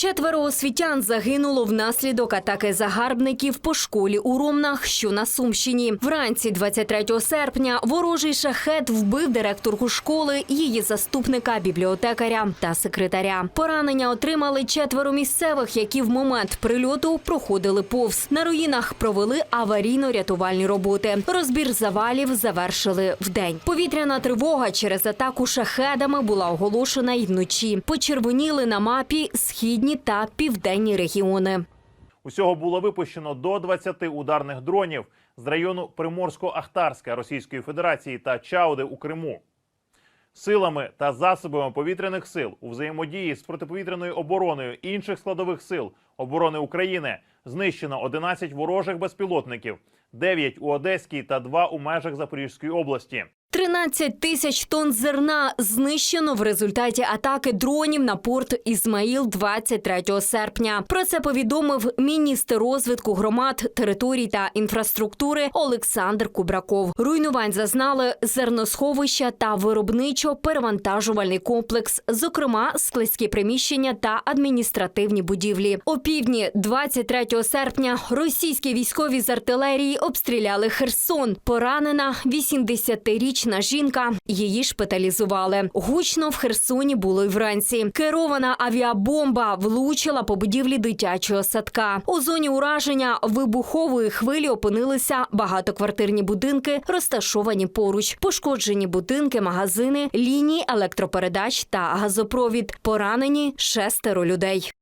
Четверо освітян загинуло внаслідок атаки загарбників по школі у Ромнах, що на Сумщині. Вранці 23 серпня ворожий шахет вбив директорку школи, її заступника, бібліотекаря та секретаря. Поранення отримали четверо місцевих, які в момент прильоту проходили повз. На руїнах провели аварійно-рятувальні роботи. Розбір завалів завершили вдень. Повітряна тривога через атаку шахедами була оголошена й вночі. Почервоніли на мапі східні та південні регіони. Усього було випущено до 20 ударних дронів з району Приморсько-Ахтарська Російської Федерації та Чауди у Криму. Силами та засобами повітряних сил у взаємодії з протиповітряною обороною інших складових сил оборони України знищено 11 ворожих безпілотників, 9 у Одеській та 2 у межах Запорізької області. 13 тисяч тонн зерна знищено в результаті атаки дронів на порт Ізмаїл 23 серпня. Про це повідомив міністр розвитку громад, територій та інфраструктури Олександр Кубраков. Руйнувань зазнали зерносховища та виробничо-перевантажувальний комплекс, зокрема складські приміщення та адміністративні будівлі. Півдні 23 серпня російські військові з артилерії обстріляли Херсон. Поранена 80-річна жінка. Її шпиталізували. Гучно в Херсоні було й вранці. Керована авіабомба влучила по будівлі дитячого садка. У зоні ураження вибухової хвилі опинилися багатоквартирні будинки, розташовані поруч. Пошкоджені будинки, магазини, лінії електропередач та газопровід. Поранені шестеро людей.